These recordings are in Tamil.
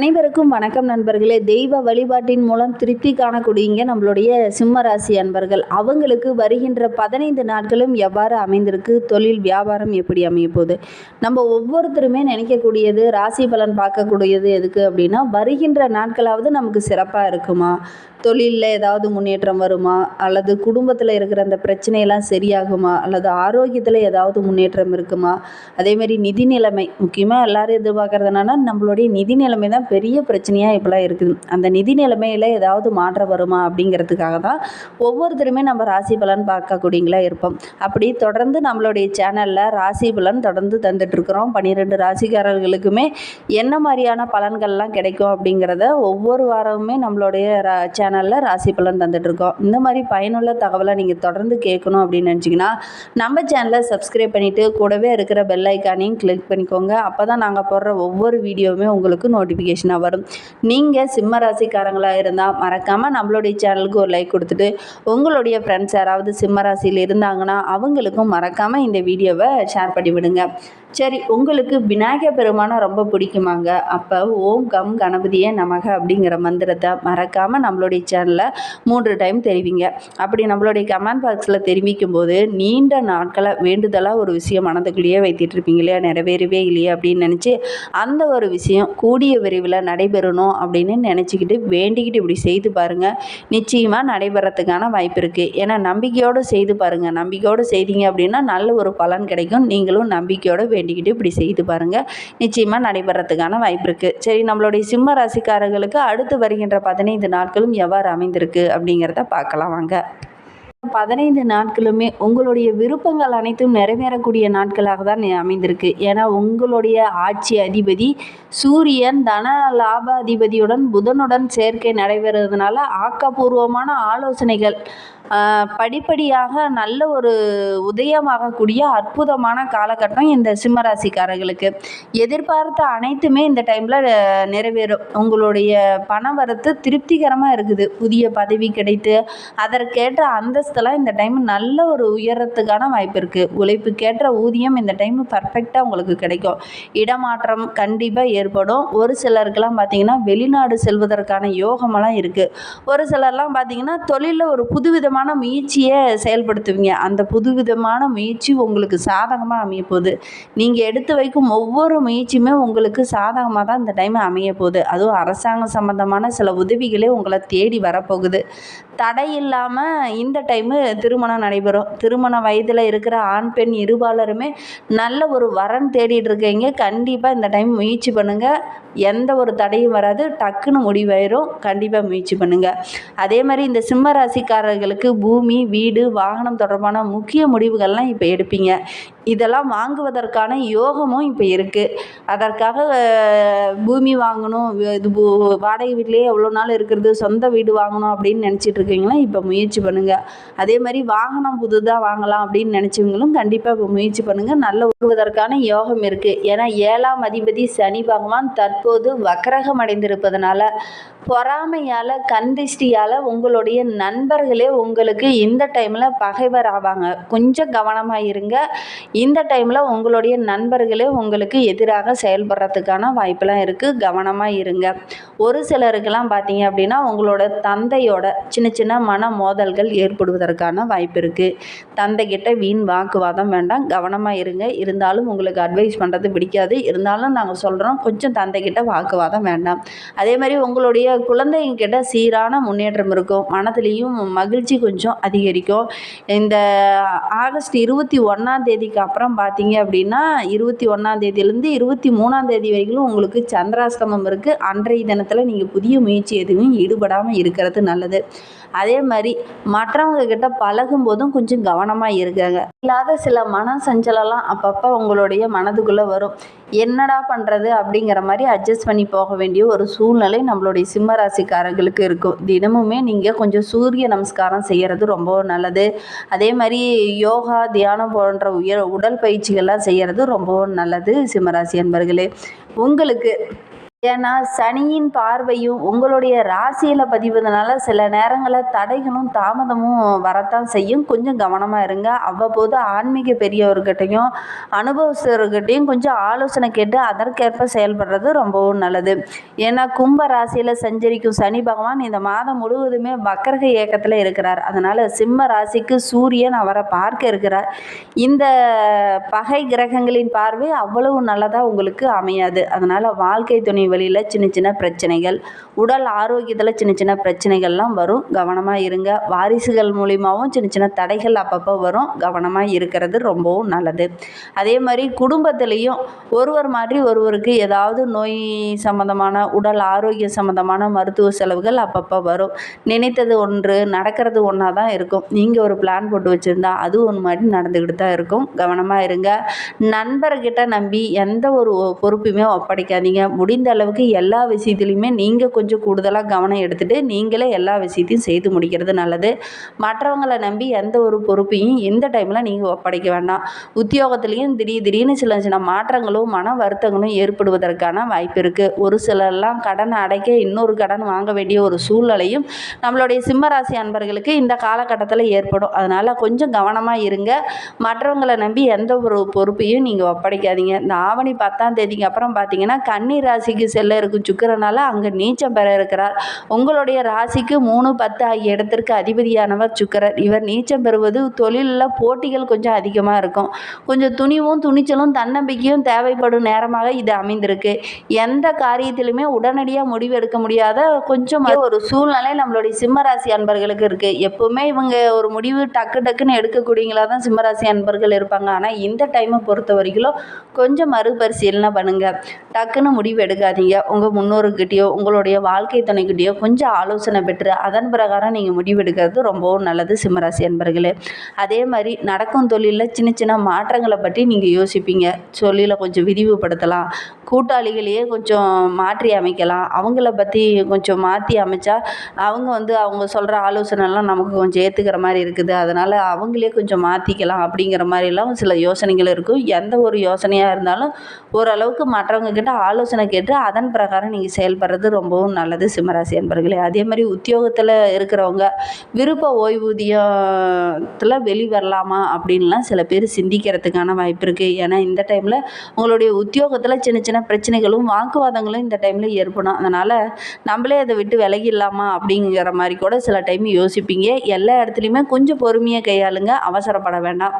அனைவருக்கும் வணக்கம் நண்பர்களே. தெய்வ வழிபாட்டின் மூலம் திருப்தி காணக்கூடியங்க நம்மளுடைய சிம்ம ராசி அன்பர்கள். அவங்களுக்கு வருகின்ற பதினைந்து நாட்களும் எவ்வாறு அமைந்திருக்கு? தொழில் வியாபாரம் எப்படி அமைய போகுது? நம்ம ஒவ்வொருத்தருமே நினைக்கக்கூடியது ராசி பலன் பார்க்கக்கூடியது எதுக்கு அப்படின்னா வருகின்ற நாட்களாவது நமக்கு சிறப்பாக இருக்குமா? தொழிலில் ஏதாவது முன்னேற்றம் வருமா? அல்லது குடும்பத்தில் இருக்கிற அந்த பிரச்சனையெல்லாம் சரியாகுமா? அல்லது ஆரோக்கியத்தில் ஏதாவது முன்னேற்றம் இருக்குமா? அதேமாரி நிதி நிலைமை. முக்கியமாக எல்லாரும் எதிர்பார்க்குறது என்னென்னா நம்மளுடைய நிதி நிலைமை தான் பெரிய பிரச்சனையாக இப்போலாம் இருக்குது. அந்த நிதி நிலைமையில் ஏதாவது மாற்றம் வருமா அப்படிங்கிறதுக்காக தான் ஒவ்வொருத்தருமே நம்ம ராசி பலன் பார்க்கக்கூடியங்களா இருப்போம். அப்படி தொடர்ந்து நம்மளுடைய சேனலில் ராசி பலன் தொடர்ந்து தந்துட்டுருக்குறோம். பன்னிரெண்டு ராசிக்காரர்களுக்குமே என்ன மாதிரியான பலன்கள்லாம் கிடைக்கும் அப்படிங்கிறத ஒவ்வொரு வாரமுமே நம்மளுடைய ரா சேனலில் ராசி பலன் தந்துட்டுருக்கோம். இந்த மாதிரி பயனுள்ள தகவலை நீங்கள் தொடர்ந்து கேட்கணும் அப்படின்னு நினச்சிங்கன்னா நம்ம சேனலை சப்ஸ்கிரைப் பண்ணிவிட்டு கூடவே இருக்கிற பெல் ஐக்கானையும் கிளிக் பண்ணிக்கோங்க. அப்போ தான் நாங்கள் போடுற ஒவ்வொரு வீடியோவுமே உங்களுக்கு நோட்டிஃபிகேஷன் நோட்டிஃபிகேஷனாக வரும். நீங்கள் சிம்ம ராசிக்காரங்களாக இருந்தால் மறக்காமல் நம்மளுடைய சேனலுக்கு ஒரு லைக் கொடுத்துட்டு உங்களுடைய ஃப்ரெண்ட்ஸ் யாராவது சிம்ம ராசியில் இருந்தாங்கன்னா அவங்களுக்கும் மறக்காமல் இந்த வீடியோவை ஷேர் பண்ணி விடுங்க. சரி உங்களுக்கு விநாயகர் பெருமானை ரொம்ப பிடிக்குமாங்க? அப்போ ஓம் கம் கணபதியே நமக அப்படிங்கிற மந்திரத்தை மறக்காமல் நம்மளுடைய சேனலில் மூன்று டைம் தெரிவிங்க. அப்படி நம்மளுடைய கமெண்ட் பாக்ஸில் தெரிவிக்கும் போது நீண்ட நாட்களை வேண்டுதலாக ஒரு விஷயம் மனதுக்குள்ளேயே வைத்திட்டு இருப்பீங்க இல்லையா? நிறைவேறவே இல்லையா அப்படின்னு நினச்சி அந்த ஒரு விஷயம் கூடிய விரைவில் நடைபெறணும் அப்படின்னு நினச்சிக்கிட்டு வேண்டிக்கிட்டு இப்படி செய்து பாருங்கள் நிச்சயமாக நடைபெறத்துக்கான வாய்ப்பு இருக்குது ஏன்னா நம்பிக்கையோடு செய்து பாருங்கள் நம்பிக்கையோடு செய்தீங்க அப்படின்னா நல்ல ஒரு பலன் கிடைக்கும். நீங்களும் நம்பிக்கையோடு வேண்டிக்கிட்டு இப்படி செய்து பாருங்கள் நிச்சயமாக நடைபெறத்துக்கான வாய்ப்பு இருக்குது சரி நம்மளுடைய சிம்ம ராசிக்காரர்களுக்கு அடுத்து வருகின்ற பதினைந்து நாட்களும் எவ்வாறு அமைந்திருக்கு அப்படிங்கிறத பார்க்கலாம் வாங்க. பதினைந்து நாட்களுமே உங்களுடைய விருப்பங்கள் அனைத்தும் நிறைவேறக்கூடிய நாட்களாக தான் அமைந்திருக்கு. ஏன்னா உங்களுடைய ஆட்சி அதிபதி சூரியன் தன லாப அதிபதியுடன் புதனுடன் சேர்க்கை நடைபெறுவதனால ஆக்கப்பூர்வமான ஆலோசனைகள் படிப்படியாக நல்ல ஒரு உதயமாகக்கூடிய அற்புதமான காலகட்டம் இந்த சிம்மராசிக்காரர்களுக்கு. எதிர்பார்த்த அனைத்துமே இந்த டைமில் நிறைவேறும். உங்களுடைய பண வரத்து திருப்திகரமாக இருக்குது. புதிய பதவி கிடைத்து அதற்கேற்ற அந்தஸ்தெல்லாம் இந்த டைம் நல்ல ஒரு உயரத்துக்கான வாய்ப்பு இருக்குது உழைப்புக்கேற்ற ஊதியம் இந்த டைம் பர்ஃபெக்டாக உங்களுக்கு கிடைக்கும். இடமாற்றம் கண்டிப்பாக ஏற்படும். ஒரு சிலருக்கெல்லாம் பார்த்திங்கன்னா வெளிநாடு செல்வதற்கான யோகமெல்லாம் இருக்குது ஒரு சிலர்லாம் பார்த்தீங்கன்னா தொழிலில் ஒரு புதுவிதமான முயற்சியை செயல்படுத்துவீங்க. அந்த புதுவிதமான முயற்சி உங்களுக்கு சாதகமாக அமைய போகுது. நீங்கள் எடுத்து வைக்கும் ஒவ்வொரு முயற்சியுமே உங்களுக்கு சாதகமாக தான் இந்த டைம் அமைய போகுது. அதுவும் அரசாங்கம் சம்மந்தமான சில உதவிகளே உங்களை தேடி வரப்போகுது தடை இல்லாமல் இந்த டைமு திருமணம் நடைபெறும். திருமண வயதில் இருக்கிற ஆண் பெண் இருபாலருமே நல்ல ஒரு வரன் தேடிட்டு இருக்கீங்க. கண்டிப்பாக இந்த டைம் முயற்சி பண்ணுங்கள் எந்த ஒரு தடையும் வராது. டக்குன்னு முடிவாயிரும். கண்டிப்பாக முயற்சி பண்ணுங்கள் அதே மாதிரி இந்த சிம்ம ராசிக்காரர்களுக்கு பூமி வீடு வாகனம் தொடர்பான முக்கிய முடிவுகள்லாம் இப்போ எடுப்பீங்க. இதெல்லாம் வாங்குவதற்கான யோகமும் இப்போ இருக்குது அதற்காக பூமி வாங்கணும். இது பூ வாடகை வீட்லேயே எவ்வளோ நாள் இருக்கிறது சொந்த வீடு வாங்கணும் அப்படின்னு நினச்சிட்டு இருக்கீங்களா? இப்போ முயற்சி பண்ணுங்கள் அதே மாதிரி வாகனம் புதுதாக வாங்கலாம் அப்படின்னு நினச்சவங்களும் கண்டிப்பாக இப்போ முயற்சி பண்ணுங்கள் நல்ல உருவதற்கான யோகம் இருக்குது ஏன்னா ஏழாம் அதிபதி சனி பகவான் தற்போது வக்கரகம் அடைந்திருப்பதனால பொறாமையால் கந்திஷ்டியால் உங்களுடைய நண்பர்களே உங்களுக்கு இந்த டைமில் பகைவர் ஆவாங்க கொஞ்சம் கவனமாக இருங்க. இந்த டைமில் உங்களுடைய நண்பர்களே உங்களுக்கு எதிராக செயல்படுறதுக்கான வாய்ப்பெலாம் இருக்குது கவனமாக இருங்க. ஒரு சிலருக்கெல்லாம் பார்த்தீங்க அப்படின்னா உங்களோட தந்தையோட சின்ன சின்ன மன மோதல்கள் ஏற்படுவதற்கான வாய்ப்பு இருக்குது தந்தைக்கிட்ட வீண் வாக்குவாதம் வேண்டாம். கவனமாக இருங்க. இருந்தாலும் உங்களுக்கு அட்வைஸ் பண்ணுறது பிடிக்காது. இருந்தாலும் நாங்கள் சொல்கிறோம் கொஞ்சம் தந்தைக்கிட்ட வாக்குவாதம் வேண்டாம். அதே மாதிரி உங்களுடைய குழந்தைங்கிட்ட சீரான முன்னேற்றம் இருக்கும். மனத்துலேயும் மகிழ்ச்சி கொஞ்சம் அதிகரிக்கும். இந்த ஆகஸ்ட் இருபத்தி ஒன்றாம் தேதிக்கு அப்புறம் பார்த்தீங்க அப்படின்னா இருபத்தி ஒன்றாம் தேதியிலேருந்து இருபத்தி மூணாம் தேதி வரைக்கும் உங்களுக்கு சந்திராஷ்டமம் இருக்குது அன்றைய தினத்தில் நீங்கள் புதிய முயற்சி எதுவும் ஈடுபடாமல் இருக்கிறது நல்லது. அதே மாதிரி மற்றவங்க கிட்ட பழகும் போதும் கொஞ்சம் கவனமாக இருக்காங்க. இல்லாத சில மன சஞ்சலம்லாம் அப்பப்போ உங்களுடைய மனதுக்குள்ளே வரும். என்னடா பண்ணுறது அப்படிங்கிற மாதிரி அட்ஜஸ்ட் பண்ணி போக வேண்டிய ஒரு சூழ்நிலை நம்மளுடைய சிம்ம ராசிக்காரர்களுக்கு இருக்கும். தினமுமே நீங்கள் கொஞ்சம் சூரிய நமஸ்காரம் செய்கிறது ரொம்ப நல்லது. அதே மாதிரி யோகா தியானம் போன்ற உயர் உடல் பயிற்சிகள்லாம் செய்கிறது ரொம்பவும் நல்லது சிம்மராசி அன்பர்களே. உங்களுக்கு ஏன்னா சனியின் பார்வையும் உங்களுடைய ராசியில் பதிவதனால சில நேரங்களில் தடைகளும் தாமதமும் வரத்தான் செய்யும். கொஞ்சம் கவனமாக இருங்க. அவ்வப்போது ஆன்மீக பெரியவர்கிட்டையும் அனுபவஸ்தர்கிட்டையும் கொஞ்சம் ஆலோசனை கேட்டு அதற்கேற்ப செயல்படுறது ரொம்பவும் நல்லது. ஏன்னா கும்ப ராசியில் சஞ்சரிக்கும் சனி பகவான் இந்த மாதம் முழுவதுமே வக்கரக இயக்கத்தில் இருக்கிறார். அதனால் சிம்ம ராசிக்கு சூரியன் அவரை பார்க்க இருக்கிறார். இந்த பகை கிரகங்களின் பார்வை அவ்வளவு நல்லதாக உங்களுக்கு அமையாது. அதனால் வாழ்க்கை துணை வழியில் சின்ன சின்ன பிரச்சனைகள் உடல் ஆரோக்கியத்தில் சின்ன சின்ன பிரச்சனைகள்லாம் வரும். கவனமாக இருங்க. வாரிசுகள் மூலிமாவும் சின்ன சின்ன தடைகள் அப்பப்போ வரும். கவனமாக இருக்கிறது ரொம்பவும் நல்லது. அதே மாதிரி குடும்பத்துலேயும் ஒருவர் மாதிரி ஒருவருக்கு ஏதாவது நோய் சம்மந்தமான உடல் ஆரோக்கிய சம்மந்தமான மருத்துவ செலவுகள் அப்பப்போ வரும். நினைத்தது ஒன்று நடக்கிறது ஒன்றா தான் இருக்கும். நீங்கள் ஒரு பிளான் போட்டு வச்சுருந்தா அது ஒன்று மாதிரி நடந்துக்கிட்டு தான் இருக்கும். கவனமாக இருங்க. நண்பர்கிட்ட நம்பி எந்த ஒரு பொறுப்புமே ஒப்படைக்காதீங்க. முடிந்த அளவுக்கு எல்லா விஷயத்துலையுமே நீங்கள் கொஞ்சம் கூடுதலாக கவனம் எடுத்துகிட்டு நீங்களே எல்லா விஷயத்தையும் செய்து முடிக்கிறது நல்லது. மற்றவங்களை நம்பி எந்த ஒரு பொறுப்பையும் எந்த டைமில் நீங்கள் ஒப்படைக்க வேண்டாம். உத்தியோகத்துலேயும் திடீர் திடீர்னு சில சின்ன மாற்றங்களும் மன வருத்தங்களும் ஏற்படுவதற்கான வாய்ப்பு இருக்குது ஒரு சிலர்லாம் கடனை அடைக்க இன்னொரு கடன் வாங்க வேண்டிய ஒரு சூழ்நிலையும் நம்மளுடைய சிம்மராசி அன்பர்களுக்கு இந்த காலகட்டத்தில் ஏற்படும். அதனால் கொஞ்சம் கவனமாக இருங்க. மற்றவங்களை நம்பி எந்த ஒரு பொறுப்பையும் நீங்கள் ஒப்படைக்காதீங்க. இந்த ஆவணி பத்தாம் தேதிக்கு அப்புறம் பார்த்தீங்கன்னா கன்னி ராசிக்கு செல்ல இருக்கும் சுக்கிரனால அங்கே நீச்சம் பெற இருக்கிறார். உங்களுடைய ராசிக்கு மூணு பத்து ஆகிய இடத்திற்கு அதிபதியானவர் சுக்கரர். இவர் நீச்சம் பெறுவது தொழிலில் போட்டிகள் கொஞ்சம் அதிகமாக இருக்கும். கொஞ்சம் துணிவும் துணிச்சலும் தன்னம்பிக்கையும் தேவைப்படும் நேரமாக இது அமைந்திருக்கு. எந்த காரியத்திலுமே உடனடியாக முடிவு எடுக்க முடியாத கொஞ்சம் ஒரு சூழ்நிலை நம்மளுடைய சிம்மராசி அன்பர்களுக்கு இருக்குது எப்பவுமே இவங்க ஒரு முடிவு டக்கு டக்குன்னு எடுக்கக்கூடியங்களா தான் சிம்மராசி அன்பர்கள் இருப்பாங்க. ஆனால் இந்த டைமை பொறுத்த வரைக்கும் கொஞ்சம் மறுபரிசீலனை பண்ணுங்கள் டக்குன்னு முடிவு எடுக்காதீங்க. உங்கள் முன்னோருக்கிட்டேயோ உங்களுடைய வாழ்க்கை துணைக்கிட்டேயோ கொஞ்சம் ஆலோசனை பெற்று அதன் பிரகாரம் நீங்கள் முடிவெடுக்கிறது ரொம்பவும் நல்லது சிம்மராசி அன்பர்களே. அதே மாதிரி நடக்கும் தொழிலில் சின்ன சின்ன மாற்றங்களை பற்றி நீங்கள் யோசிப்பீங்க. தொழிலை கொஞ்சம் விரிவுபடுத்தலாம். கூட்டாளிகளையே கொஞ்சம் மாற்றி அமைக்கலாம். அவங்கள பற்றி கொஞ்சம் மாற்றி அமைச்சா அவங்க வந்து அவங்க சொல்கிற ஆலோசனைலாம் நமக்கு கொஞ்சம் ஏற்றுக்கிற மாதிரி இருக்குது. அதனால் அவங்களே கொஞ்சம் மாற்றிக்கலாம் அப்படிங்கிற மாதிரிலாம் சில யோசனைகள் இருக்கும். எந்த ஒரு யோசனையாக இருந்தாலும் ஓரளவுக்கு மற்றவங்க கிட்ட ஆலோசனை கேட்டு அதன் பிரகாரம் நீங்கள் செயல்படுறது ரொம்பவும் நல்லது சிம்மராசி அன்பர்களே. அதே மாதிரி உத்தியோகத்தில் இருக்கிறவங்க விருப்ப ஓய்வூதியத்தில் வெளி வரலாமா அப்படின்லாம் சில பேர் சிந்திக்கிறதுக்கான வாய்ப்பு இருக்குது ஏன்னா இந்த டைமில் உங்களுடைய உத்தியோகத்தில் சின்ன சின்ன பிரச்சனைகளும் வாக்குவாதங்களும் இந்த டைமில் ஏற்படும். அதனால் நம்மளே அதை விட்டு விலகிடலாமா அப்படிங்கிற மாதிரி கூட சில டைம் யோசிப்பீங்க. எல்லா இடத்துலையுமே கொஞ்சம் பொறுமையாக கையாளுங்க அவசரப்பட வேண்டாம்.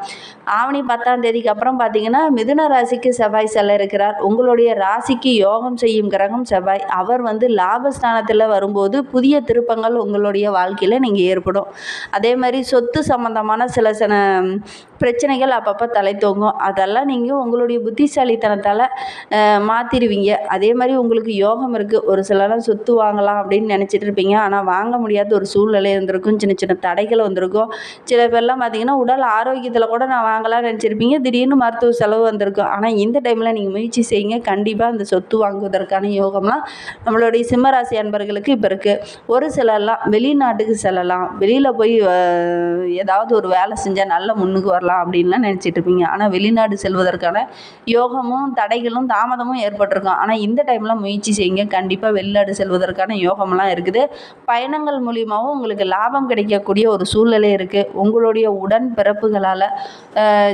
ஆவணி பத்தாம் தேதிக்கு அப்புறம் பார்த்தீங்கன்னா மிதுன ராசிக்கு செவ்வாய் செல்ல இருக்கிறார். உங்களுடைய ராசிக்கு யோகம் செய்யும் கிரகம் செவ்வாய் அவர் வந்து லாபஸ்தானத்தில் வரும்போது புதிய திருப்பங்கள் உங்களுடைய வாழ்க்கையில் நீங்கள் ஏற்படும். அதே மாதிரி சொத்து சம்மந்தமான சில சில பிரச்சனைகள் அப்பப்போ தலை தோங்கும். அதெல்லாம் நீங்கள் உங்களுடைய புத்திசாலித்தனத்தால் மாற்றிடுவீங்க அதே மாதிரி உங்களுக்கு யோகம் இருக்குது ஒரு சிலர்லாம் சொத்து வாங்கலாம் அப்படின்னு நினச்சிட்டு இருப்பீங்க. ஆனால் வாங்க முடியாத ஒரு சூழ்நிலை இருந்திருக்கும். சின்ன சின்ன தடைகள் வந்திருக்கும். சில பேர்லாம் பார்த்தீங்கன்னா உடல் ஆரோக்கியத்தில் கூட நான் வாங்கலாம்னு நினச்சிருப்பீங்க. திடீர்னு மருத்துவ செலவு வந்திருக்கும். ஆனால் இந்த டைமில் நீங்கள் முயற்சி செய்யுங்க. கண்டிப்பாக அந்த சொத்து வாங்குவதற்கான யோகம்லாம் நம்மளுடைய சிம்மராசி அன்பர்களுக்கு இப்போ இருக்குது ஒரு சிலர்லாம் வெளிநாட்டுக்கு செல்லலாம். வெளியில் போய் ஏதாவது ஒரு வேலை செஞ்சால் நல்ல முன்னுக்கு வரலாம். அப்படின்லாம் நினச்சிட்டு இருப்பீங்க. ஆனால் வெளிநாடு செல்வதற்கான யோகமும் தடைகளும் தாமதமும் ஏற்பட்டிருக்கும். ஆனால் இந்த டைமில் முயற்சி செய்யுங்க. கண்டிப்பாக வெளிநாடு செல்வதற்கான யோகம்லாம் இருக்குது. பயணங்கள் மூலியமாகவும் உங்களுக்கு லாபம் கிடைக்கக்கூடிய ஒரு சூழ்நிலை இருக்குது உங்களுடைய உடன் பிறப்புகளால்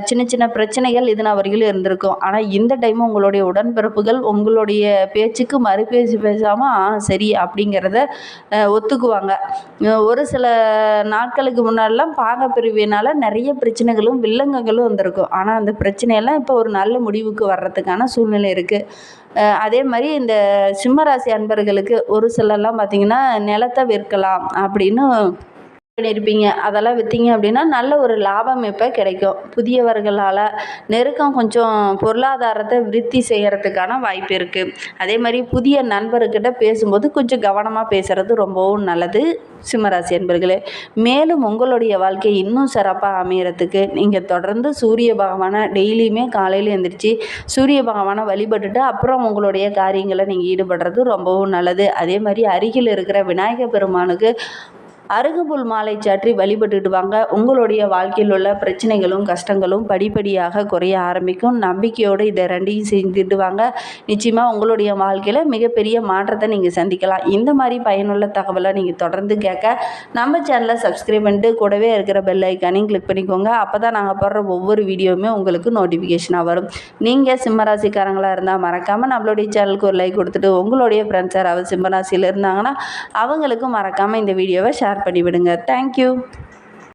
சின்ன சின்ன பிரச்சனைகள் இது நான் வரையிலும் இருந்திருக்கும். ஆனால் இந்த டைம் உங்களுடைய உடன்பிறப்புகள் உங்களுடைய பேச்சுக்கு மறுபேச்சு பேசாமல் ஆ சரி அப்படிங்கிறத ஒத்துக்குவாங்க. ஒரு சில நாட்களுக்கு முன்னாடிலாம் பாக பிரிவினால் நிறைய பிரச்சனைகளும் வில்லங்கங்களும் வந்திருக்கும். ஆனால் அந்த பிரச்சனையெல்லாம் இப்போ ஒரு நல்ல முடிவுக்கு வர்றதுக்கான சூழ்நிலை இருக்குது அதே மாதிரி இந்த சிம்மராசி அன்பர்களுக்கு ஒரு சிலர்லாம் பார்த்திங்கன்னா நிலத்தை விற்கலாம் அப்படின்னு பண்ணியிருப்பீங்க அதெல்லாம் விற்றீங்க அப்படின்னா நல்ல ஒரு லாபம் இப்போ கிடைக்கும். புதியவர்களால் நெருக்கம் கொஞ்சம் பொருளாதாரத்தை விருத்தி செய்கிறதுக்கான வாய்ப்பு இருக்குது அதே மாதிரி புதிய நண்பர்கிட்ட பேசும்போது கொஞ்சம் கவனமாக பேசுகிறது ரொம்பவும் நல்லது. சிம்மராசி என்பர்களே மேலும் உங்களுடைய வாழ்க்கை இன்னும் சிறப்பாக அமையறதுக்கு நீங்கள் தொடர்ந்து சூரிய பகவானை டெய்லியுமே காலையில் எழுந்திரிச்சு சூரிய பகவானை வழிபட்டுட்டு அப்புறம் உங்களுடைய காரியங்களை நீங்கள் ஈடுபடுறது ரொம்பவும் நல்லது. அதே மாதிரி அருகில் இருக்கிற விநாயகர் பெருமானுக்கு அருகம்புல் மாலை சாற்றி வழிபட்டுட்டு வாங்க உங்களுடைய வாழ்க்கையில் உள்ள பிரச்சனைகளும் கஷ்டங்களும் படிப்படியாக குறைய ஆரம்பிக்கும். நம்பிக்கையோடு இதை ரெண்டையும் செஞ்சுட்டு வாங்க நிச்சயமாக உங்களுடைய வாழ்க்கையில் மிகப்பெரிய மாற்றத்தை நீங்கள் சந்திக்கலாம். இந்த மாதிரி பயனுள்ள தகவலை நீங்கள் தொடர்ந்து கேட்க நம்ம சேனலை சப்ஸ்கிரைப் பண்ணிட்டு கூடவே இருக்கிற பெல் ஐக்கானையும் கிளிக் பண்ணிக்கோங்க. அப்போ தான் நாங்கள் போடுற ஒவ்வொரு வீடியோவுமே உங்களுக்கு நோட்டிஃபிகேஷனாக வரும். நீங்கள் சிம்மராசிக்காரங்களாக இருந்தால் மறக்காமல் நம்மளுடைய சேனலுக்கு ஒரு லைக் கொடுத்துட்டு உங்களுடைய ஃப்ரெண்ட்ஸ் யாராவது சிம்மராசியில் இருந்தாங்கன்னா அவங்களுக்கும் மறக்காமல் இந்த வீடியோவை ஷேர் ஷேர் பண்ணிவிடுங்க. தேங்க்யூ